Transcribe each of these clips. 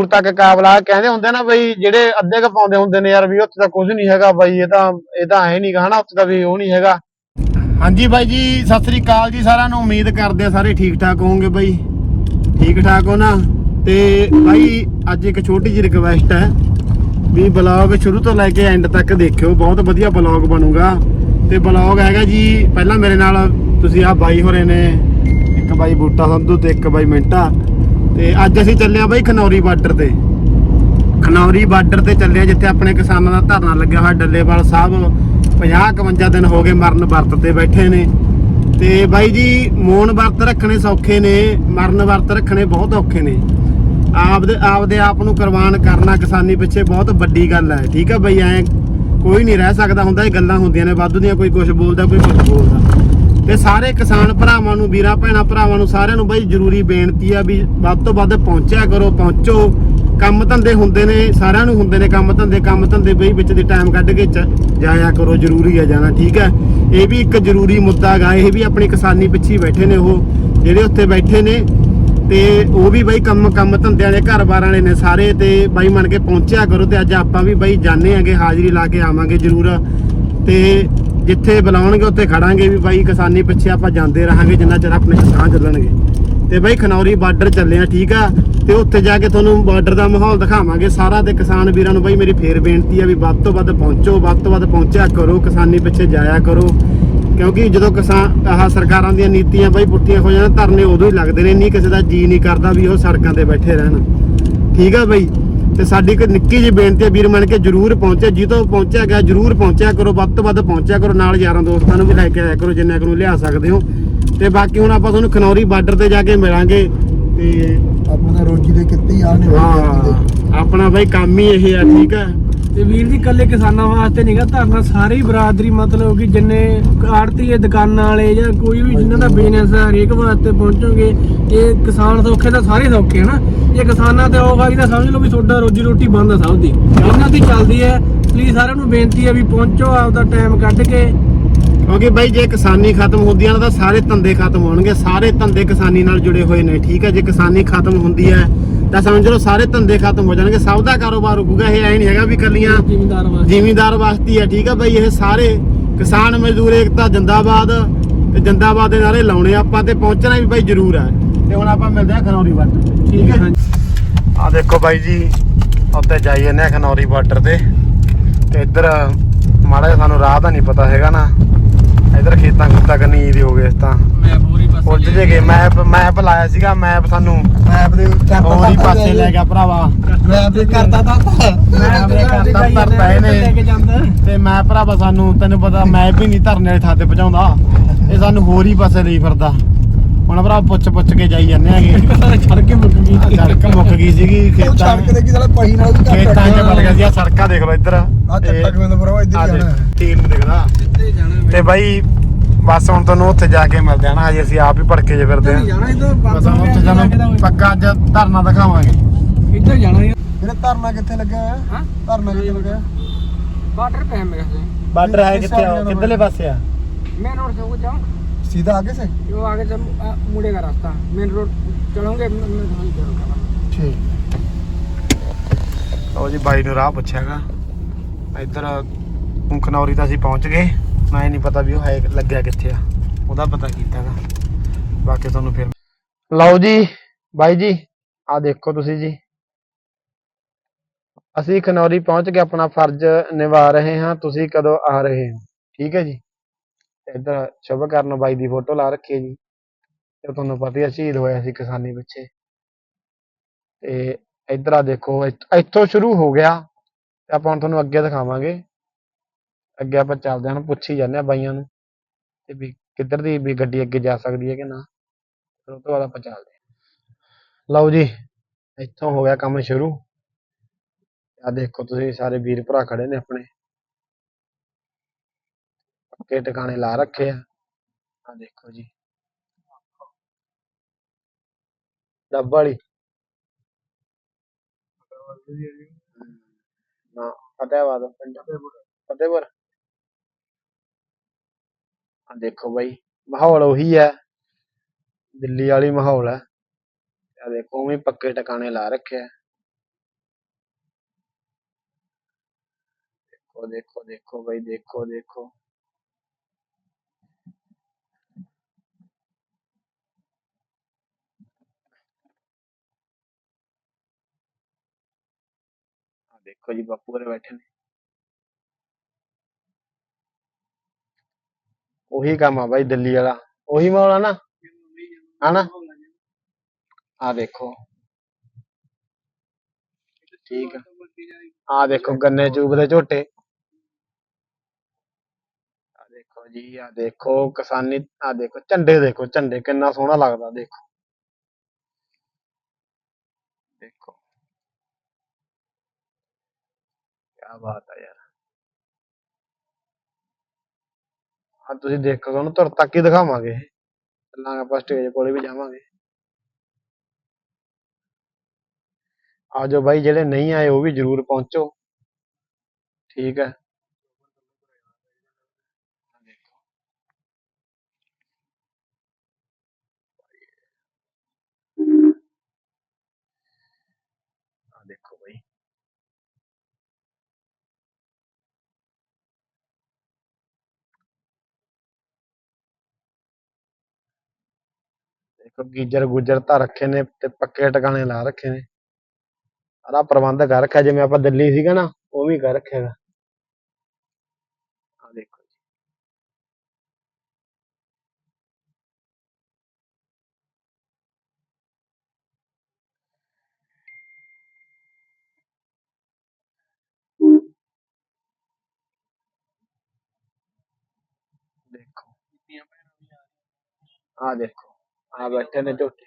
ਦੂਰ ਤੱਕ ਕਾਬਲਾ ਕਹਿੰਦੇ ਹੁੰਦੇ ਨਾ ਬਈ ਜਿਹੜੇ ਅੱਧੇ ਕ ਪਾਉਂਦੇ ਹੁੰਦੇ ਨੇ ਯਾਰ ਵੀ ਉੱਥੇ ਤਾਂ ਕੁਝ ਨਹੀਂ ਹੈਗਾ ਬਾਈ, ਇਹ ਤਾਂ ਇਹ ਤਾਂ ਹੈ ਨਹੀਂ ਹਨਾ, ਉੱਥੇ ਤਾਂ ਵੀ ਉਹ ਨਹੀਂ ਹੈਗਾ। ਹਾਂਜੀ ਬਾਈ ਜੀ, ਸਤਿ ਸ੍ਰੀ ਅਕਾਲ ਜੀ ਸਾਰਿਆਂ ਨੂੰ, ਉਮੀਦ ਕਰਦੇ ਆ ਸਾਰੇ ਠੀਕ ਠਾਕ ਹੋਵੋਗੇ ਬਾਈ। ਠੀਕ ਠਾਕ ਹੋ ਨਾ? ਤੇ ਬਾਈ, ਅੱਜ ਇੱਕ ਛੋਟੀ ਜਿਹੀ ਰਿਕਵੈਸਟ ਹੈ ਵੀ ਬਲੌਗ ਸ਼ੁਰੂ ਤੋਂ ਲੈ ਕੇ ਐਂਡ ਤੱਕ ਦੇਖਿਓ, ਬਹੁਤ ਵਧੀਆ ਬਲੌਗ ਬਣੂਗਾ। ਤੇ ਬਲੌਗ ਹੈਗਾ ਜੀ, ਪਹਿਲਾਂ ਮੇਰੇ ਨਾਲ ਤੁਸੀਂ ਆ ਬਾਈ ਹੋਰੇ ਨੇ, ਇੱਕ ਬਾਈ ਬੂਟਾ ਸੰਧੂ ਤੇ ਇੱਕ ਬਾਈ ਮਿੰਟਾ। ਤੇ ਅੱਜ ਅਸੀਂ ਚੱਲੇ ਆ ਬਾਈ ਖਨੌਰੀ ਬਾਰਡਰ ਤੇ। ਖਨੌਰੀ ਬਾਰਡਰ ਤੇ ਚੱਲੇ ਆ ਜਿੱਥੇ ਆਪਣੇ ਕਿਸਾਨਾਂ ਦਾ ਧਰਨਾ ਲੱਗਿਆ ਹੋਇਆ ਡੱਲੇਵਾਲ ਸਾਹਿਬ। 50 51 ਦਿਨ ਹੋ ਗਏ ਮਰਨ ਵਰਤ ਤੇ ਬੈਠੇ ਨੇ। ਤੇ ਬਾਈ ਜੀ ਮੌਨ ਵਰਤ ਰੱਖਣੇ ਸੌਖੇ ਨੇ, ਮਰਨ ਵਰਤ ਰੱਖਣੇ ਬਹੁਤ ਔਖੇ ਨੇ। ਆਪਦੇ ਆਪਦੇ ਆਪ ਨੂੰ ਕੁਰਬਾਨ ਕਰਨਾ ਕਿਸਾਨੀ ਪਿੱਛੇ ਬਹੁਤ ਵੱਡੀ ਗੱਲ ਹੈ। ਠੀਕ ਹੈ ਬਈ, ਐ ਕੋਈ ਨਹੀਂ ਰਹਿ ਸਕਦਾ, ਹੁੰਦਾ ਇਹ ਗੱਲਾਂ ਹੁੰਦੀਆਂ ਨੇ, ਵਾਧੂ ਦੀਆਂ ਕੋਈ ਕੁਝ ਬੋਲਦਾ, ਕੋਈ ਕੁਝ ਬੋਲਦਾ। ਤੇ ਸਾਰੇ ਕਿਸਾਨ ਭਰਾਵਾਂ ਨੂੰ, ਵੀਰਾਂ ਭੈਣਾਂ ਭਰਾਵਾਂ ਨੂੰ ਸਾਰਿਆਂ ਨੂੰ ਬਈ ਜ਼ਰੂਰੀ ਬੇਨਤੀ ਆ ਵੀ ਵੱਧ ਤੋਂ ਵੱਧ ਪਹੁੰਚਿਆ ਕਰੋ, ਪਹੁੰਚੋ। ਕੰਮ ਧੰਦੇ ਹੁੰਦੇ ਨੇ, ਸਾਰਿਆਂ ਨੂੰ ਹੁੰਦੇ ਨੇ ਕੰਮ ਧੰਦੇ ਕੰਮ ਧੰਦੇ ਬਈ ਵਿੱਚ ਦੀ ਟਾਈਮ ਕੱਢ ਕੇ ਜਾਇਆ ਕਰੋ, ਜ਼ਰੂਰੀ ਆ ਜਾਣਾ, ਠੀਕ ਹੈ ਇਹ ਵੀ ਇੱਕ ਜ਼ਰੂਰੀ ਮੁੱਦਾ ਗਾ, ਇਹ ਵੀ ਆਪਣੀ ਕਿਸਾਨੀ ਪਿੱਛੇ ਬੈਠੇ ਨੇ ਉਹ, ਜਿਹੜੇ ਉੱਥੇ ਬੈਠੇ ਨੇ। ਤੇ ਉਹ ਵੀ ਬਾਈ ਕੰਮ ਕੰਮ ਧੰਦਿਆਂ ਦੇ ਘਰ-ਬਾਰ ਵਾਲੇ ਨੇ ਸਾਰੇ, ਤੇ ਬਾਈ ਮੰਨ ਕੇ ਪਹੁੰਚਿਆ ਕਰੋ, ਤੇ ਅੱਜ ਆਪਾਂ ਵੀ ਬਾਈ ਜਾਣੇ ਆਂਗੇ ਹਾਜ਼ਰੀ ਲਾ ਕੇ ਆਵਾਂਗੇ ਜ਼ਰੂਰ। ਤੇ ਜਿੱਥੇ ਬੁਲਾਉਣਗੇ, ਉੱਥੇ ਖੜਾਂਗੇ ਵੀ ਬਾਈ ਕਿਸਾਨੀ ਪਿੱਛੇ ਆਪਾਂ ਜਾਂਦੇ ਰਹਾਂਗੇ, ਜਿੰਨਾ ਚਿਰ ਆਪਣੇ ਕਿਸਾਨ ਚੱਲਣਗੇ। ਤੇ ਬਾਈ ਖਨੌਰੀ ਬਾਰਡਰ ਚੱਲੇ ਆ, ਠੀਕ ਆ? ਤੇ ਉੱਥੇ ਜਾ ਕੇ ਤੁਹਾਨੂੰ ਬਾਰਡਰ ਦਾ ਮਾਹੌਲ ਦਿਖਾਵਾਂਗੇ। ਸਾਰਾ ਤੇ ਕਿਸਾਨ ਵੀਰਾਂ ਨੂੰ ਬਾਈ ਮੇਰੀ ਫੇਰ ਬੇਨਤੀ ਆ ਵੀ ਵੱਧ ਤੋਂ ਵੱਧ ਪਹੁੰਚੋ, ਵੱਧ ਤੋਂ ਵੱਧ ਪਹੁੰਚਿਆ ਕਰੋ, ਕਿਸਾਨੀ ਪਿੱਛੇ ਜਾਇਆ ਕਰੋ। ਕਿਉਂਕਿ ਜਦੋਂ ਕਿਸਾਨ, ਆਹ ਸਰਕਾਰਾਂ ਦੀਆਂ ਨੀਤੀਆਂ ਬਾਈ ਪੁੱਠੀਆਂ ਹੋ ਜਾਣ, ਧਰਨੇ ਉਦੋਂ ਹੀ ਲੱਗਦੇ ਨੇ ਨਹੀਂ ਕਿਸੇ ਦਾ ਜੀ ਨਹੀਂ ਕਰਦਾ ਵੀ ਉਹ ਸੜਕਾਂ ਤੇ ਬੈਠੇ ਰਹਿਣ। ਠੀਕ ਆ ਬਾਈ? ਤੇ ਸਾਡੀ ਇੱਕ ਨਿੱਕੀ ਜਿਹੀ ਬੇਨਤੀ ਹੈ ਵੀਰ ਬਣ ਕੇ ਜਰੂਰ ਪਹੁੰਚੇ ਜਿੱਦੋਂ ਪਹੁੰਚਿਆ ਗਿਆ ਜਰੂਰ ਪਹੁੰਚਿਆ ਕਰੋ ਵੱਧ ਤੋਂ ਵੱਧ ਪਹੁੰਚਿਆ ਕਰੋ ਨਾਲ ਯਾਰਾਂ ਦੋਸਤਾਂ ਨੂੰ ਵੀ ਲੈ ਕੇ ਆਇਆ ਕਰੋ ਜਿੰਨਾ ਕੁ ਨੂੰ ਲਿਆ ਸਕਦੇ ਹੋ। ਤੇ ਬਾਕੀ ਹੁਣ ਆਪਾਂ ਤੁਹਾਨੂੰ ਖਨੌਰੀ ਬਾਰਡਰ ਤੇ ਜਾ ਕੇ ਮਿਲਾਂਗੇ। ਤੇ ਆਪਾਂ ਤਾਂ ਰੋਜੀ ਦੇ ਕਿੱਤੇ ਹੀ ਆ ਨੇ ਹਾਂ ਆਪਣਾ ਬਾਈ ਕੰਮ ਹੀ ਇਹ ਆ ਠੀਕ ਆ ਤੇ ਵੀਰ ਜੀ ਕੱਲੇ ਕਿਸਾਨਾਂ ਵਾਸਤੇ ਨਹੀਂਗਾ ਧਰਨਾ ਸਾਰੀ ਬਰਾਦਰੀ ਮਤਲਬ ਕਿ ਜਿੰਨੇ ਆੜਤੀ ਦੁਕਾਨਾਂ ਵਾਲੇ ਜਾਂ ਕੋਈ ਵੀ ਜਿਨ੍ਹਾਂ ਦਾ ਬਿਜ਼ਨਸ ਹੈ ਹਰੇਕ ਵਾਸਤੇ ਪਹੁੰਚੋਗੇ ਇਹ ਕਿਸਾਨ ਸੌਖੇ ਤਾਂ ਸਾਰੇ ਸੌਖੇ ਹਨਾ ਜੇ ਕਿਸਾਨਾਂ ਤੇ ਆਊਗਾ ਜੀ ਤਾਂ ਸਮਝ ਲਓ ਵੀ ਤੁਹਾਡਾ ਰੋਜੀ ਰੋਟੀ ਬੰਦ ਆ ਸਭ ਦੀ। ਇਹਨਾਂ ਦੀ ਚੱਲਦੀ ਹੈ ਪਲੀਜ਼ ਸਾਰਿਆਂ ਨੂੰ ਬੇਨਤੀ ਹੈ ਵੀ ਪਹੁੰਚੋ ਆਪਦਾ ਟਾਈਮ ਕੱਢ ਕੇ। ਕਿਉਂਕਿ ਬਾਈ ਜੇ ਕਿਸਾਨੀ ਖਤਮ ਹੁੰਦੀ ਆ ਨਾ ਤਾਂ ਸਾਰੇ ਧੰਦੇ ਖਤਮ ਹੋਣਗੇ। ਸਾਰੇ ਧੰਦੇ ਕਿਸਾਨੀ ਨਾਲ ਜੁੜੇ ਹੋਏ ਨੇ ਠੀਕ ਹੈ ਜੇ ਕਿਸਾਨੀ ਖਤਮ ਹੁੰਦੀ ਹੈ ਤਾਂ ਸਮਝ ਲਓ ਸਾਰੇ ਧੰਦੇ ਖਤਮ ਹੋ ਜਾਣਗੇ ਸਭ ਦਾ ਕਾਰੋਬਾਰ ਰੁਕੂਗਾ। ਇਹ ਐ ਨਹੀਂ ਹੈਗਾ ਵੀ ਕੱਲੀਆਂ ਜ਼ਿਮੀਂਦਾਰ ਵਾਸਤੇ। ਜ਼ਿਮੀਂਦਾਰ ਵਾਸਤੇ ਹੈ ਠੀਕ ਹੈ ਬਾਈ? ਇਹ ਸਾਰੇ ਕਿਸਾਨ ਮਜ਼ਦੂਰ ਏਕਤਾ ਜਿੰਦਾਬਾਦ ਤੇ ਜਿੰਦਾਬਾਦ ਦੇ ਨਾਰੇ ਲਾਉਣੇ ਆਪਾਂ ਤੇ ਪਹੁੰਚਣਾ ਵੀ ਬਾਈ ਜ਼ਰੂਰ ਹੈ ਤੇ ਹੁਣ ਆਪਾਂ ਮਿਲਦੇ ਹਾਂ ਖਨੌਰੀ ਬਾਰਡਰ ਤੇ। ਠੀਕ ਹੈ ਆ ਦੇਖੋ ਬਾਈ ਜੀ ਉੱਤੇ ਜਾਈ ਜਾਂਦੇ ਆ ਖਨੌਰੀ ਬਾਰਡਰ ਤੇ। ਤੇ ਇੱਧਰ ਮਾੜਾ ਸਾਨੂੰ ਰਾਹ ਦਾ ਨਹੀਂ ਪਤਾ ਹੈਗਾ ਨਾ। ਇੱਧਰ ਖੇਤਾਂ ਖੁੱਤਾਂ ਕੰਨੀ ਦੀ ਹੋ ਗਏ ਤਾਂ। ਮੈਂ ਪੂਰੀ ਬਸ ਪੁੱਜ ਜੇ ਗਏ। ਮੈਪ ਮੈਪ ਲਾਇਆ ਸੀਗਾ ਮੈਪ ਸਾਨੂੰ ਮੈਪ ਦੇ ਹੋਰ ਹੀ ਪਾਸੇ ਲੈ ਗਿਆ। ਭਰਾਵਾ। ਮੈਪ ਦੇ ਕਰਦਾ ਤਾਂ ਮੈਂ ਆਪਣੇ ਘਰ ਆਪਣੇ ਤਾਂ ਘਰ ਧਰ ਪਏ ਨੇ। ਤੇ ਮੈਂ ਭਰਾਵਾ ਸਾਨੂੰ ਤੈਨੂੰ ਪਤਾ ਮੈਪ ਹੀ ਨਹੀਂ ਧਰਨੇ ਵਾਲੀ ਥਾਂ ਤੇ ਪਹੁੰਚਾਉਂਦਾ ਇਹ ਸਾਨੂੰ ਹੋਰ ਹੀ ਪਾਸੇ ਲਈ ਫਿਰਦਾ। ਹੁਣ ਭਰਾ ਪੁੱਛ ਪੁੱਛ ਕੇ ਜਾਈ ਜਾਂਦੇ ਆਗੇ ਸੜਕ ਮੁੱਕ ਗਈ। ਸੜਕ ਮੁੱਕ ਗਈ ਸੀਗੀ ਉਹ ਖੇਤਾਂ ਛੱਡ ਕੇ ਦੇਖੀ ਸਾਲਾ ਪਹੀ ਨਾਲ ਵੀ ਘਰ ਖੇਤਾਂ 'ਚ ਵੜ ਗਿਆ ਸੀ ਆ ਸੜਕਾਂ ਦੇਖ ਲਓ ਇੱਧਰ। ਆ ਚੱਟਾ ਗੋਬਿੰਦ ਭਰਾ ਇੱਧਰ ਹੀ ਜਾਣਾ ਤੀਰ ਨੂੰ ਦਿਖਦਾ ਤੇ ਬਾਈ ਬਸ ਹੁਣ ਤੁਹਾਨੂੰ ਉੱਥੇ ਜਾ ਕੇ ਮਿਲਦੇ ਆ ਨਾ ਅਜੇ ਅਸੀਂ ਆਪ ਹੀ ਭੜਕੇ ਜੇ ਫਿਰਦੇ ਆ। ਬਸ ਉੱਥੇ ਜਾਣਾ ਪੱਕਾ ਅੱਜ ਧਰਨਾ ਦਿਖਾਵਾਂਗੇ। ਇੱਧਰ ਜਾਣਾ ਯਾਰ ਧਰਨਾ ਕਿੱਥੇ ਲੱਗਿਆ ਹੈ? ਧਰਨਾ ਕਿੱਥੇ ਲੱਗਿਆ? ਬਾਰਡਰ ਪੈ ਮੇਰੇ ਬਾਰਡਰ ਹੈ ਕਿੱਥੇ ਆ? ਕਿੱਧਰਲੇ ਪਾਸੇ ਆ? ਮੇਨ ਰੋਡ ਤੋਂ ਜਾਓ सीधा आगे से जो आगे से आ, मुड़ेगा रास्ता मेन रोड चलोगे मैं मैं वहीं करूँगा ठीक ਲਓ ਜੀ ਬਾਈ ਨੂੰ ਰਾਹ ਪੁੱਛਿਆਗਾ ਇੱਧਰ ਖਨੌਰੀ ਤਾਂ ਅਸੀਂ ਪਹੁੰਚ ਗਏ ਮੈਂ ਨਹੀਂ ਪਤਾ ਵੀ ਉਹ ਹੈ ਲੱਗਿਆ ਕਿੱਥੇ ਆ ਉਹਦਾ ਪਤਾ ਕੀਤਾਗਾ ਬਾਕੀ ਤੁਹਾਨੂੰ ਫਿਰ ਲਓ ਜੀ ਬਾਈ ਜੀ ਆ ਦੇਖੋ ਤੁਸੀਂ ਜੀ ਅਸੀਂ ਖਨੌਰੀ ਪਹੁੰਚ ਕੇ ਆਪਣਾ ਫਰਜ਼ ਨਿਭਾ ਰਹੇ ਹਾਂ ਤੁਸੀਂ ਕਦੋਂ ਆ ਰਹੇ ਹੋ ਠੀਕ ਹੈ ਜੀ ਤੇ ਇੱਧਰ ਸ਼ੁਭ ਕਰਨ ਬਾਈ ਦੀ ਫੋਟੋ ਲਾ ਰੱਖੀ ਹੈ ਜੀ। ਤੇ ਤੁਹਾਨੂੰ ਪਤਾ ਹੀ ਸ਼ਹੀਦ ਹੋਇਆ ਸੀ ਕਿਸਾਨੀ ਪਿੱਛੇ। ਤੇ ਇੱਧਰ ਆ ਦੇਖੋ, ਇੱਥੋਂ ਸ਼ੁਰੂ ਹੋ ਗਿਆ। ਤੇ ਆਪਾਂ ਹੁਣ ਤੁਹਾਨੂੰ ਅੱਗੇ ਦਿਖਾਵਾਂਗੇ। ਅੱਗੇ ਆਪਾਂ ਚੱਲਦੇ ਹਾਂ ਹੁਣ ਪੁੱਛੀ ਜਾਂਦੇ ਆ ਬਾਈਆਂ ਨੂੰ ਤੇ ਵੀ ਕਿੱਧਰ ਦੀ ਵੀ ਗੱਡੀ ਅੱਗੇ ਜਾ ਸਕਦੀ ਹੈ ਕਿ ਨਾ। ਫਿਰ ਉਹ ਤੋਂ ਬਾਅਦ ਆਪਾਂ ਚੱਲਦੇ ਹਾਂ। ਲਓ ਜੀ, ਇੱਥੋਂ ਹੋ ਗਿਆ ਕੰਮ ਸ਼ੁਰੂ। ਆ ਦੇਖੋ ਤੁਸੀਂ, ਸਾਰੇ ਵੀਰ ਭਰਾ ਖੜੇ ਨੇ ਆਪਣੇ। ਪੱਕੇ ਟਿਕਾਣੇ ਲਾ ਰੱਖੇ ਆ। ਆ ਦੇਖੋ ਜੀ। ਡੱਬ ਪਿੰਡ। ਫਤਿਹਪੁਰ। ਆ ਦੇਖੋ ਬਾਈ, ਮਾਹੌਲ ਉਹੀ ਹੈ। ਦਿੱਲੀ ਵਾਲੀ ਮਾਹੌਲ ਹੈ। ਆ ਦੇਖੋ, ਉਵੇਂ ਪੱਕੇ ਟਿਕਾਣੇ ਲਾ ਰੱਖੇ ਰੱਖਿਆ ਦੇਖੋ ਦੇਖੋ ਦੇਖੋ ਬਾਈ, ਦੇਖੋ ਦੇਖੋ। ਦੇਖੋ ਜੀ, ਬਾਪੂ ਘਰੇ ਬੈਠੇ ਨੇ। ਉਹੀ ਕੰਮ ਆ ਬਾਈ, ਦਿੱਲੀ ਵਾਲਾ। ਉਹੀ ਮਾਹੌਲ ਆ ਨਾ? ਹਨਾ? ਆ ਦੇਖੋ। ਠੀਕ ਆ। ਆ ਦੇਖੋ ਗੰਨੇ ਚੂਬ ਦੇ ਝੋਟੇ। ਆ ਦੇਖੋ ਜੀ, ਆ ਦੇਖੋ ਕਿਸਾਨੀ, ਆ ਦੇਖੋ ਝੰਡੇ ਦੇਖੋ, ਝੰਡੇ ਕਿੰਨਾ ਸੋਹਣਾ ਲੱਗਦਾ, ਦੇਖੋ। ਕੀ ਬਾਤ ਆ ਯਾਰ ਆ ਤੁਸੀਂ ਦੇਖੋ ਤੁਹਾਨੂੰ ਤੁਰ ਤੱਕ ਹੀ ਦਿਖਾਵਾਂਗੇ ਚੱਲਾਂਗੇ ਆਪਾਂ ਸਟੇਜ ਕੋਲੇ ਵੀ ਜਾਵਾਂਗੇ ਆਜੋ ਬਾਈ ਜਿਹੜੇ ਨਹੀਂ ਆਏ ਉਹ ਵੀ ਜਰੂਰ ਪਹੁੰਚੋ ਠੀਕ ਹੈ ਆ ਦੇਖੋ ਬਾਈ ਦੇਖੋ ਗੀਜਰ ਗੁਜਰ ਤਾਂ ਰੱਖੇ ਨੇ ਤੇ ਪੱਕੇ ਟਿਕਾਣੇ ਲਾ ਰੱਖੇ ਨੇ। ਸਾਰਾ ਪ੍ਰਬੰਧ ਕਰ ਰੱਖਿਆ, ਜਿਵੇਂ ਆਪਾਂ ਦਿੱਲੀ ਸੀਗਾ ਨਾ, ਉਹ ਵੀ ਕਰ ਰੱਖਿਆ ਹੈਗਾ ਆ ਦੇਖੋ ਜੀ। ਦੇਖੋ। ਆ ਦੇਖੋ। ਬੈਠੇ ਨੇ ਝੋਟੇ।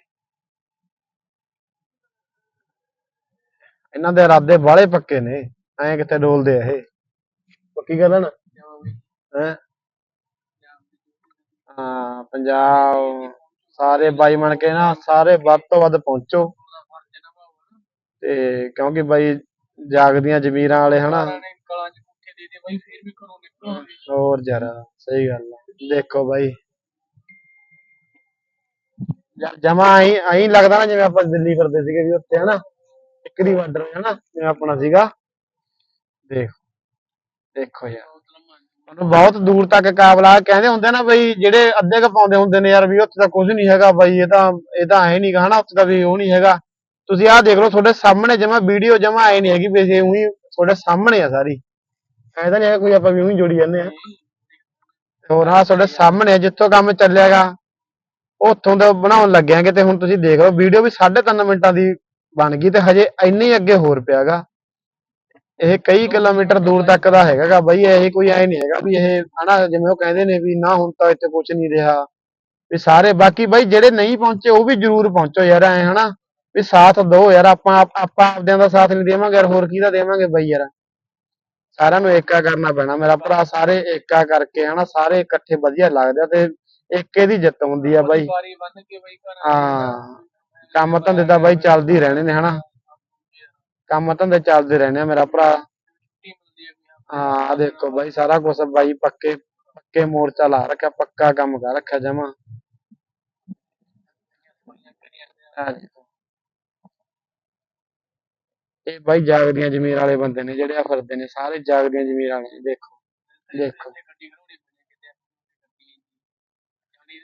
ਇਹਨਾਂ ਦੇ ਇਰਾਦੇ ਬਾਹਲੇ ਪੱਕੇ ਨੇ ਐਂ ਕਿੱਥੇ ਡੋਲਦੇ ਆ ਇਹ। ਪੱਕੀ ਗੱਲ ਆ ਨਾ? ਹੈ? ਹਾਂ ਪੰਜਾਬ ਸਾਰੇ ਬਾਈ ਬਣ ਕੇ ਨਾ ਸਾਰੇ ਵੱਧ ਤੋਂ ਵੱਧ ਪਹੁੰਚੋ। ਤੇ ਕਿਉਂਕਿ ਬਾਈ ਜਾਗਦੀਆਂ ਜ਼ਮੀਰਾਂ ਵਾਲੇ ਹਨਾ। ਹੋਰ ਜਰਾ ਸਹੀ ਗੱਲ ਆ। ਦੇਖੋ ਬਾਈ। ਜਮਾ ਆਈ ਆਈ ਲੱਗਦਾ ਨਾ ਜਿਵੇਂ ਆਪਾਂ ਦਿੱਲੀ ਫਿਰਦੇ ਸੀਗੇ ਵੀ ਉੱਥੇ ਹਨਾ ਇੱਕ ਦੀ ਬਾਰਡਰ ਹਨਾ ਜਿਵੇਂ ਆਪਣਾ ਸੀਗਾ। ਦੇਖ ਦੇਖੋ ਯਾਰ। ਉਹਨੂੰ ਬਹੁਤ ਦੂਰ ਤੱਕ ਕਾਬਲਾ ਕਹਿੰਦੇ ਹੁੰਦੇ ਨਾ ਬਈ ਜਿਹੜੇ ਅੱਧੇ ਕ ਪਾਉਂਦੇ ਹੁੰਦੇ ਨੇ ਯਾਰ ਵੀ ਉੱਥੇ ਤਾਂ ਕੁਝ ਨਹੀਂ ਹੈਗਾ ਬਈ ਇਹ ਤਾਂ ਇਹ ਤਾਂ ਐ ਨਹੀਂਗਾ ਹਨਾ ਉੱਥੇ ਤਾਂ ਵੀ ਉਹ ਨਹੀਂ ਹੈਗਾ। ਤੁਸੀਂ ਆਹ ਦੇਖ ਲਓ ਤੁਹਾਡੇ ਸਾਹਮਣੇ ਜਮਾ ਵੀਡੀਓ ਜਮਾ ਐ ਨਹੀਂ ਹੈਗੀ ਵੀ ਇਹ ਉਹੀ ਤੁਹਾਡੇ ਸਾਹਮਣੇ ਆ ਸਾਰੀ। ਐ ਤਾਂ ਨਹੀਂ ਹੈਗਾ ਕੋਈ ਆਪਾਂ ਵੀ ਉਹੀ ਜੋੜੀ ਜਾਂਦੇ ਆ। ਹੋਰ ਹਾਂ ਤੁਹਾਡੇ ਸਾਹਮਣੇ ਆ, ਜਿੱਥੋਂ ਕੰਮ ਚੱਲਿਆਗਾ। ਉੱਥੋਂ ਦਾ ਬਣਾਉਣ ਲੱਗਿਆਂਗੇ ਤੇ ਹੁਣ ਤੁਸੀਂ ਦੇਖ ਲਓ ਵੀਡੀਓ ਵੀ 3.5 ਮਿੰਟਾਂ ਦੀ ਬਣ ਗਈ ਤੇ ਹਜੇ ਇੰਨੀ ਅੱਗੇ ਹੋਰ ਪਿਆਗਾ। ਇਹ ਕਈ ਕਿਲੋਮੀਟਰ ਦੂਰ ਤੱਕ ਦਾ ਹੈਗਾਗਾ ਬਈ, ਇਹ ਕੋਈ ਐ ਨਹੀਂ ਹੈਗਾ ਵੀ ਇਹ ਹਨਾ, ਜਿਵੇਂ ਉਹ ਕਹਿੰਦੇ ਨੇ ਵੀ ਨਾ ਹੁਣ ਤਾਂ ਇੱਥੇ ਕੁਝ ਨਹੀਂ ਰਿਹਾ। ਵੀ ਸਾਰੇ, ਬਾਕੀ ਬਈ ਜਿਹੜੇ ਨਹੀਂ ਪਹੁੰਚੇ ਉਹ ਵੀ ਜਰੂਰ ਪਹੁੰਚੋ ਯਾਰ, ਐ ਹਨਾ। ਵੀ ਸਾਥ ਦੋ ਯਾਰ, ਆਪਾਂ ਆਪਾਂ ਆਪਦਿਆਂ ਦਾ ਸਾਥ ਨਹੀਂ ਦੇਵਾਂਗੇ, ਯਾਰ ਹੋਰ ਕਿਹਦਾ ਦੇਵਾਂਗੇ ਬਈ ਯਾਰ। ਸਾਰਿਆਂ ਨੂੰ ਏਕਾ ਕਰਨਾ ਪੈਣਾ, ਮੇਰਾ ਭਰਾ ਸਾਰੇ ਏਕਾ ਕਰਕੇ ਹਨਾ, ਸਾਰੇ ਇਕੱਠੇ ਵਧੀਆ ਲੱਗਦੇ ਆ ਤੇ ਏਕੇ ਦੀ ਜਿੱਤ ਹੁੰਦੀ ਆ ਬਾਈ। ਵਾਰੀ ਬੰਨ ਕੇ ਬਾਈ ਘਰ ਹਾਂ। ਕੰਮ ਧੰਦੇ ਤਾਂ ਬਾਈ ਚੱਲਦੇ ਹੀ ਰਹਿਣੇ ਨੇ ਹਨਾ। ਕੰਮ ਧੰਦੇ ਚੱਲਦੇ ਰਹਿਣੇ ਆ ਮੇਰਾ ਭਰਾ। ਹੈ ਆਹ ਦੇਖੋ ਬਾਈ ਸਾਰਾ ਕੁਝ ਬਾਈ ਪੱਕੇ ਪੱਕੇ ਮੋਰਚਾ ਲਾ ਰੱਖਿਆ ਪੱਕਾ ਕੰਮ ਕਰ ਰੱਖਿਆ ਜਮਾ। ਇਹ ਬਾਈ ਜਾਗਦੀਆਂ ਜ਼ਮੀਰ ਵਾਲੇ ਬੰਦੇ ਨੇ ਜਿਹੜੇ ਆ ਫਿਰਦੇ ਨੇ ਸਾਰੇ ਜਾਗਦੀਆਂ ਜ਼ਮੀਰ ਵਾਲੇ ਨੇ ਦੇਖੋ। ਦੇਖੋ ਗੱਡੀ ਖੜਾਉਣੀ ਪੈਣੀ ਕਿਤੇ ਗੱਡੀ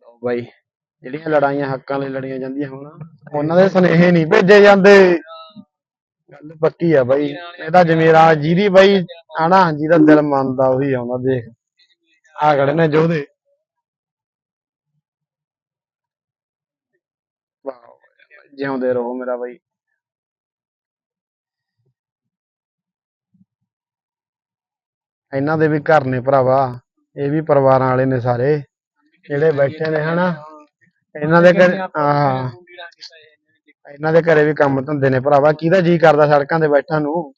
ਲਓ ਬਾਈ ਜਿਹੜੀਆਂ ਲੜਾਈਆਂ ਹੱਕਾਂ ਲਈ ਲੜੀਆਂ ਜਾਂਦੀਆਂ ਹੁਣ ਉਹਨਾਂ ਦੇ ਸੁਨੇਹੇ ਨਹੀਂ ਭੇਜੇ ਜਾਂਦੇ। ਗੱਲ ਪੱਕੀ ਆ ਬਾਈ ਇਹ ਤਾਂ ਜ਼ਮੀਰਾਂ ਜਿਹਦੀ ਬਾਈ ਹਨਾ ਜਿਹਦਾ ਦਿਲ ਮੰਨਦਾ ਉਹੀ ਆਉਂਦਾ ਦੇਖ ਆ ਖੜੇ ਨੇ ਜੋਧੇ ਜਿਉਂਦੇ ਰਹੋ ਮੇਰਾ ਬਾਈ। ਇਹਨਾਂ ਦੇ ਵੀ ਘਰ ਨੇ ਭਰਾਵਾ ਇਹ ਵੀ ਪਰਿਵਾਰਾਂ ਵਾਲੇ ਨੇ ਸਾਰੇ। ਜਿਹੜੇ ਬੈਠੇ ਨੇ ਹਨਾ ਇਹਨਾਂ ਦੇ ਘਰ ਹਾਂ। ਇਹਨਾਂ ਦੇ ਘਰੇ ਵੀ ਕੰਮ ਧੰਦੇ ਨੇ ਭਰਾਵਾ ਕਿਹਦਾ ਜੀ ਕਰਦਾ ਸੜਕਾਂ ਤੇ ਬੈਠਣ ਨੂੰ?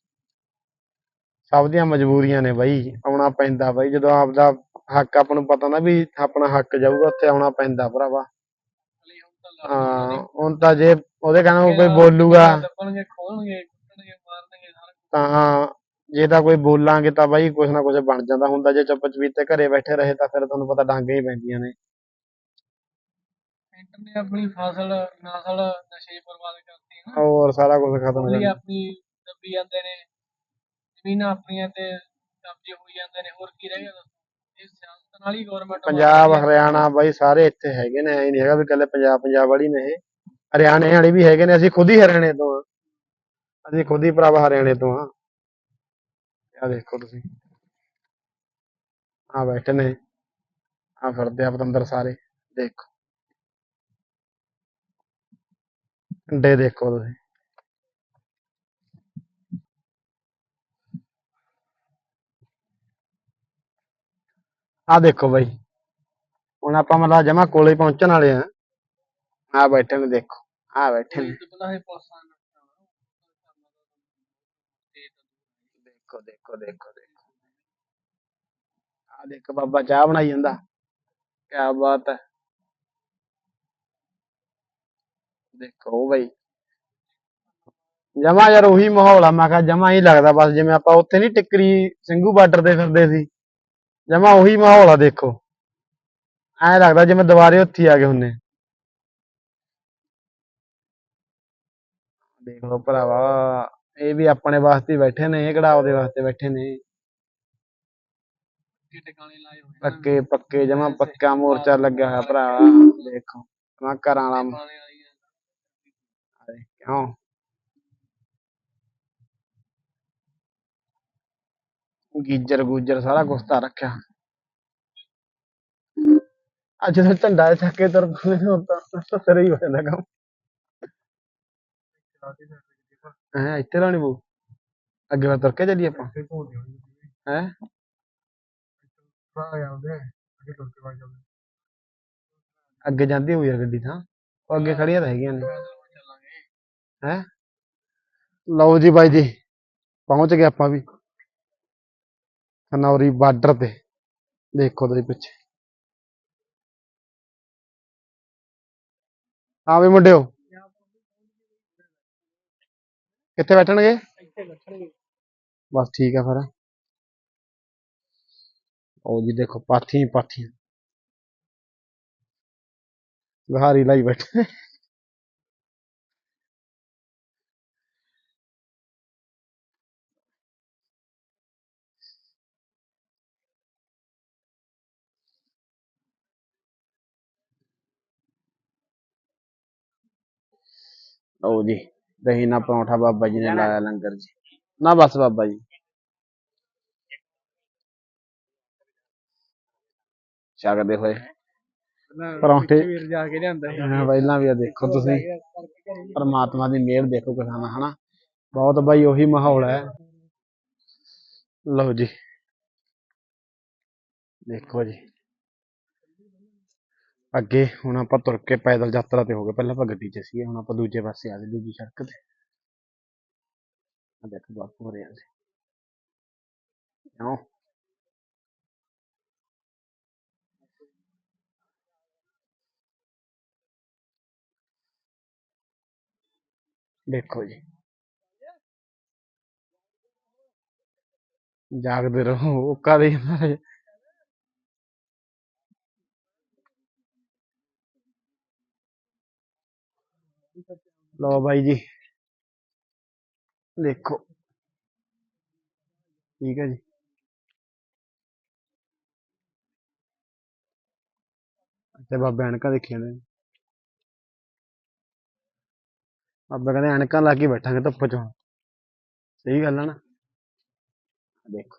ਸਭ ਦੀਆਂ ਮਜਬੂਰੀਆਂ ਨੇ ਬਾਈ ਆਉਣਾ ਪੈਂਦਾ ਬਾਈ ਜਦੋਂ ਆਪਦਾ ਹੱਕ ਆਪਾਂ ਨੂੰ ਪਤਾ ਨਾ ਵੀ ਆਪਣਾ ਹੱਕ ਜਾਊਗਾ ਉੱਥੇ ਆਉਣਾ ਪੈਂਦਾ ਭਰਾਵਾ। ਹਾਂ ਹੁਣ ਤਾਂ ਜੇ ਉਹਦੇ ਕਹਿੰਦਾ ਕੋਈ ਬੋਲੂਗਾ। ਖੋਲਣਗੇ ਜੇ ਤਾਂ ਕੋਈ ਬੋਲਾਂਗੇ ਤਾਂ ਬਾਈ ਕੁਛ ਨਾ ਕੁਛ ਬਣ ਜਾਂਦਾ ਹੁੰਦਾ ਜੇ ਚੁੱਪ ਚਪੀਤੇ ਘਰੇ ਬੈਠੇ ਰਹੇ ਤਾਂ ਫਿਰ ਤੁਹਾਨੂੰ ਪਤਾ ਡਾਂਗੇ ਹੀ ਪੈਂਦੀਆਂ ਨੇ। ਸੈਂਟਰ ਨੇ ਆਪਣੀ ਫਸਲ ਨਸਲ ਨਸ਼ੇ ਬਰਬਾਦ ਕਰਤੀ ਹੈ ਨਾ। ਹੋਰ ਸਾਰਾ ਕੁਝ ਖਤਮ ਉਹਦੀ ਕਰ ਆਪਣੀ ਦੱਬੀ ਜਾਂਦੇ ਨੇ ਜ਼ਮੀਨਾਂ ਆਪਣੀਆਂ ਤੇ ਕਬਜ਼ੇ ਹੋਈ ਜਾਂਦੇ ਨੇ ਹੋਰ ਕੀ ਰਹਿ ਗਿਆ ਦੱਸੋ? ਇਹ ਸਿਆਸਤ ਨਾਲ ਹੀ ਗਵਰਨਮੈਂਟ ਪੰਜਾਬ ਹਰਿਆਣਾ ਬਾਈ ਸਾਰੇ ਇੱਥੇ ਹੈਗੇ ਨੇ ਐ ਨਹੀਂ ਹੈਗਾ ਵੀ ਇਕੱਲੇ ਪੰਜਾਬ ਪੰਜਾਬ ਵਾਲੀ ਨੇ ਇਹ। ਹਰਿਆਣੇ ਵਾਲੇ ਵੀ ਹੈਗੇ ਨੇ ਅਸੀਂ ਖੁਦ ਹੀ ਹਰਿਆਣੇ ਤੋਂ ਆ ਅਸੀਂ ਖੁਦ ਹੀ ਭਰਾਵਾ ਹਰਿਆਣੇ ਤੋਂ ਆ ਆ ਦੇਖੋ ਤੁਸੀਂ। ਆ ਬੈਠੇ ਨੇ। ਆ ਫਿਰਦੇ ਆ ਪਤੰਦਰ ਸਾਰੇ, ਦੇਖੋ। ਅੰਡੇ ਦੇਖੋ ਤੁਸੀਂ। ਆ ਦੇਖੋ ਬਾਈ। ਹੁਣ ਆਪਾਂ ਮਤਲਬ ਜਮਾ ਕੋਲੇ ਪਹੁੰਚਣ ਵਾਲੇ ਆ। ਆ ਬੈਠੇ ਨੇ, ਦੇਖੋ। ਆ ਬੈਠੇ ਨੇ ਬਣਾ ਹੈ ਪੁਲਿਸਾਂ ਨਾਲ ਦੇਖੋ ਦੇਖੋ ਦੇਖੋ। ਆ ਦੇਖ, ਬਾਬਾ ਚਾਹ ਬਣਾਈ ਜਾਂਦਾ। ਕੀ ਬਾਤ ਹੈ। ਦੇਖੋ ਬਈ। ਜਮਾ ਯਾਰ ਉਹੀ ਮਾਹੌਲ ਆ, ਮੈਂ ਕਿਹਾ ਜਮਾ ਹੀ ਲੱਗਦਾ, ਬਸ ਜਿਵੇਂ ਆਪਾਂ ਉੱਥੇ ਨਹੀਂ ਟਿੱਕਰੀ, ਸਿੰਘੂ ਬਾਰਡਰ ਤੇ ਫਿਰਦੇ ਸੀ। ਜਮਾ ਉਹੀ ਮਾਹੌਲ ਆ, ਦੇਖੋ। ਐ ਲੱਗਦਾ ਜਿਵੇਂ ਦੁਬਾਰੇ ਉੱਥੇ ਆ ਗਏ ਹੁੰਨੇ ਦੇਖ ਲਓ ਭਰਾਵਾ। ਇਹ ਵੀ ਆਪਣੇ ਵਾਸਤੇ ਬੈਠੇ ਨੇ ਇਹ ਕਿਹੜਾ ਉਹਦੇ ਵਾਸਤੇ ਬੈਠੇ ਨੇ? ਪੱਕੇ ਪੱਕੇ ਜਮਾ ਪੱਕਾ ਮੋਰਚਾ ਲੱਗਿਆ ਹੋਇਆ ਭਰਾ ਦੇਖੋ ਮੈਂ ਘਰਾਂ ਵਾਲਾ ਕਿਉਂ? ਗੀਜਰ ਗੂਜਰ ਸਾਰਾ ਕੁਛ ਤਾਂ ਰੱਖਿਆ। ਅੱਜ ਤਾਂ ਝੰਡਾ ਚੱਕ ਕੇ ਤੁਰ ਪਏ ਹੋ ਤਾਂ ਸਿਰ ਹੀ ਹੋ ਜਾਂਦਾ ਕੰਮ। ਹੈ ਇੱਥੇ ਲਾਉਣੀ ਪਊ ਅੱਗੇ ਵੱਲ ਤੁਰ ਕੇ ਚੱਲੀਏ ਆਪਾਂ। ਹੈ? ਅੱਗੇ ਜਾਂਦੀ ਹੋਈ ਯਾਰ ਗੱਡੀ ਤਾਂ। ਉਹ ਅੱਗੇ ਖੜੀਆਂ ਤਾਂ ਹੈਗੀਆਂ ਨੇ। ਹੈ? ਲਓ ਜੀ ਬਾਈ ਜੀ ਪਹੁੰਚ ਗਏ ਆਪਾਂ ਵੀ। ਖਨੌਰੀ ਬਾਰਡਰ ਤੇ। ਦੇਖੋ ਤੇਰੇ ਪਿੱਛੇ। ਆ ਵੀ ਮੁੰਡਿਓ। ਕਿੱਥੇ ਬੈਠਣਗੇ? ਇੱਥੇ ਬੈਠਣਗੇ। ਬਸ ਠੀਕ ਆ ਫਿਰ। ਉਹ ਜੀ ਦੇਖੋ ਪਾਥੀ ਪਾਥੀ ਗਹਾਰੀ ਲਾਈ ਬੈਠੇ। ਲਓ ਜੀ। ਦਹੀਂ ਨਾ ਪਰੌਂਠਾ ਬਾਬਾ ਜੀ ਨੇ ਲਾਇਆ ਲੰਗਰ ਜੀ। ਨਾ ਬਸ ਬਾਬਾ ਜੀ। ਛਕਦੇ ਹੋਏ। ਪਰੌਂਠੇ। ਵੀਰ ਜਾ ਕੇ ਲਿਆਂਦਾ ਪਹਿਲਾਂ ਵੀ ਆ ਦੇਖੋ ਤੁਸੀਂ। ਪਰਮਾਤਮਾ ਦੀ ਮਿਹਰ ਦੇਖੋ ਕਿਸਾਨਾ ਹਨਾ। ਬਹੁਤ ਬਾਈ ਉਹੀ ਮਾਹੌਲ ਹੈ। ਲਓ ਜੀ। ਦੇਖੋ ਜੀ। ਅੱਗੇ ਹੁਣ ਆਪਾਂ ਤੁਰ ਕੇ ਪੈਦਲ ਯਾਤਰਾ ਤੇ ਹੋ ਗਏ, ਪਹਿਲਾਂ ਆਪਾਂ ਗੱਡੀ 'ਚ ਸੀਗੇ, ਹੁਣ ਆਪਾਂ ਦੂਜੇ ਪਾਸੇ ਆ ਗਏ, ਦੂਜੀ ਸੜਕ ਤੇ। ਆ ਦੇਖੋ ਬਾਪੂ ਹੋ ਰਿਹਾ ਸੀ ਕਿਉਂ? ਦੇਖੋ ਜੀ। ਜਾਗਦੇ ਰਹੋ, ਉਹ ਕਾਦੇ ਲਓ ਬਾਈ ਜੀ। ਦੇਖੋ। ਠੀਕ ਹੈ ਜੀ। ਤੇ ਬਾਬੇ ਐਨਕਾਂ ਦੇਖੀਆਂ ਨੇ। ਬਾਬਾ ਕਹਿੰਦੇ ਐਨਕਾਂ ਲਾ ਕੇ ਬੈਠਾਂਗੇ ਧੁੱਪ ਚ। ਹੁਣ ਸਹੀ ਗੱਲ ਆ ਨਾ। ਦੇਖੋ।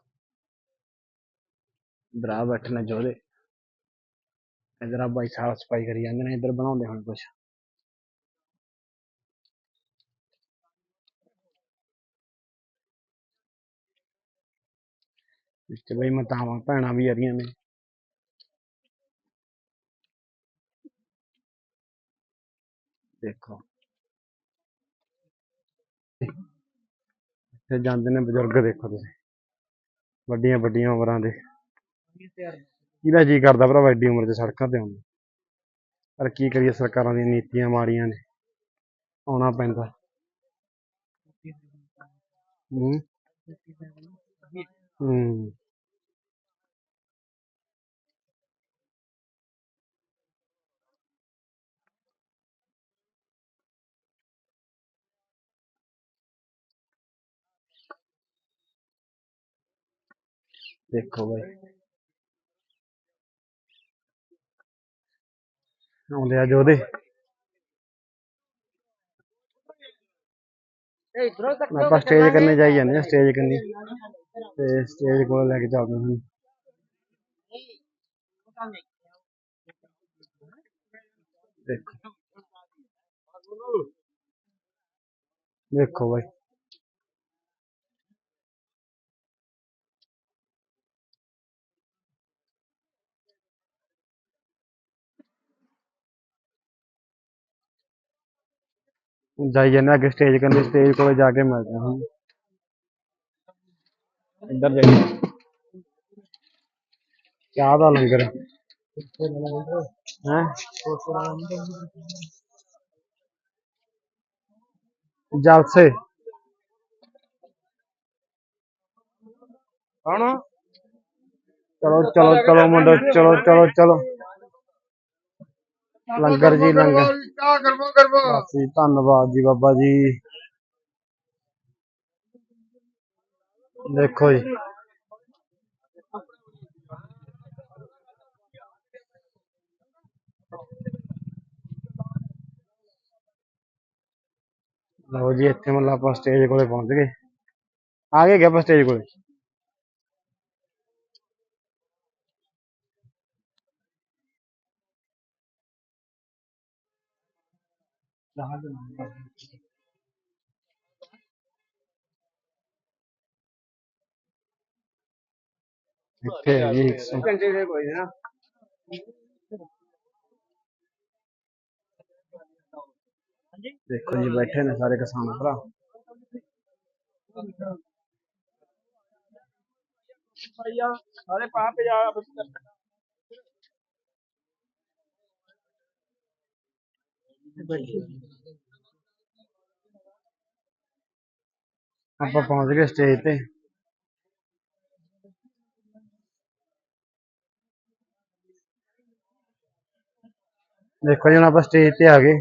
ਬਰਾ ਆ ਬੈਠੇ ਨੇ ਜੋਦੇ ਇਧਰ ਆ ਬਾਈ, ਸਾਫ਼ ਸਫ਼ਾਈ ਕਰੀ ਜਾਂਦੇ ਨੇ। ਇਧਰ ਬਣਾਉਂਦੇ ਹੁਣ ਕੁਛ। ਵਿੱਚ ਬਈ ਮਤਾਵਾਂ, ਭੈਣਾਂ ਵੀ ਆ ਰਹੀਆਂ ਨੇ। ਦੇਖੋ। ਤੇ ਜਾਂਦੇ ਨੇ ਬਜ਼ੁਰਗ, ਦੇਖੋ ਤੁਸੀਂ। ਵੱਡੀਆਂ ਵੱਡੀਆਂ ਉਮਰਾਂ ਦੇ। ਕਿਹਦਾ ਜੀ ਕਰਦਾ ਭਰਾ ਵੱਡੀ ਉਮਰ 'ਚ ਸੜਕਾਂ ਤੇ ਆਉਂਦਾ? ਪਰ ਕੀ ਕਰੀਏ, ਸਰਕਾਰਾਂ ਦੀਆਂ ਨੀਤੀਆਂ ਮਾੜੀਆਂ ਨੇ। ਆਉਣਾ ਪੈਂਦਾ। ਹੂੰ। ਹੂੰ। ਦੇਖੋ ਬਾਈ। ਆਉਂਦੇ ਆ ਜੋਦੇ ਆਪਾਂ ਸਟੇਜ ਕਰਨੇ ਜਾਈ ਜਾਂਦੇ ਆ ਸਟੇਜ ਕਰਨੀ। ਤੇ ਸਟੇਜ ਕੋਲ ਲੈ ਕੇ ਚੱਲਦੇ ਹਾਂ ਦੇਖੋ। ਦੇਖੋ ਬਾਈ। ਜਾਈ ਜਾਂਦੇ ਅੱਗੇ ਸਟੇਜ ਕਰਨੀ ਸਟੇਜ ਕੋਲ ਜਾ ਕੇ ਮਿਲਦੇ ਹਾਂ ਇੱਧਰ ਜਾਈਏ ਚਾਹ ਦਾ ਲੰਗਰ ਹੈ? ਜਲਸੇ। ਕੌਣ? ਚਲੋ ਚਲੋ ਚਲੋ ਮੁੰਡੋ ਚਲੋ ਚਲੋ ਚਲੋ। ਲੰਗਰ ਜੀ ਲੰਗਰ। ਚਾਹ ਕਰਮੋ ਕਰਮੋ ਜੀ ਧੰਨਵਾਦ ਜੀ ਬਾਬਾ ਜੀ। ਦੇਖੋ ਜੀ। ਲਓ ਜੀ ਇੱਥੇ ਮਤਲਬ ਆਪਾਂ ਸਟੇਜ ਕੋਲੇ ਪਹੁੰਚ ਗਏ। ਆ ਗਏ ਆਪਾਂ ਸਟੇਜ ਕੋਲੇ? ਇੱਥੇ ਹੈ ਜੀ 100 ਘੰਟੇ ਦੇ ਕੋਈ ਨਾ ਦੇਖੋ ਜੀ ਬੈਠੇ ਨੇ ਸਾਰੇ ਕਿਸਾਨ ਭਰਾ ਸਾਰੇ ਪਾ ਆਪਾਂ ਪਹੁੰਚ ਗਏ ਸਟੇਜ ਤੇ। ਦੇਖੋ ਜੀ ਹੁਣ ਆਪਾਂ ਸਟੇਜ ਤੇ ਆ ਗਏ।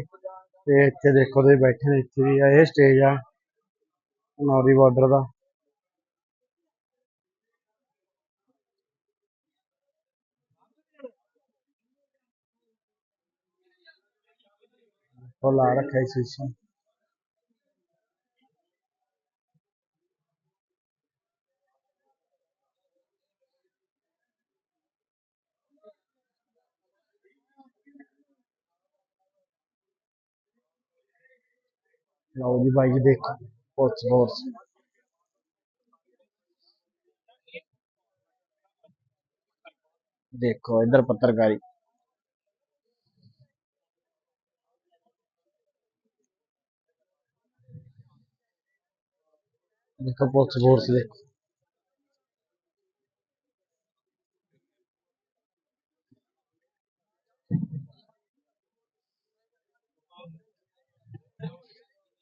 ਤੇ ਇੱਥੇ ਦੇਖੋ ਤੁਸੀਂ ਬੈਠੇ ਨੇ, ਇੱਥੇ ਵੀ ਆ ਇਹ ਸਟੇਜ ਆ। ਨੌਰੀ ਬਾਰਡਰ ਦਾ। ਉਹ ਲਾ ਰੱਖਿਆ ਸੀ ਸ਼ੀਸ਼ਾ ਲਓ ਜੀ ਬਾਈ ਜੀ ਦੇਖੋ ਪੁਲਿਸ ਫੋਰਸ ਦੇਖੋ ਇੱਧਰ ਪੱਤਰਕਾਰੀ ਦੇਖੋ ਪੁਲਿਸ ਫੋਰਸ ਦੇਖੋ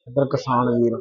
ਇੱਧਰ ਕਿਸਾਨ ਵੀਰ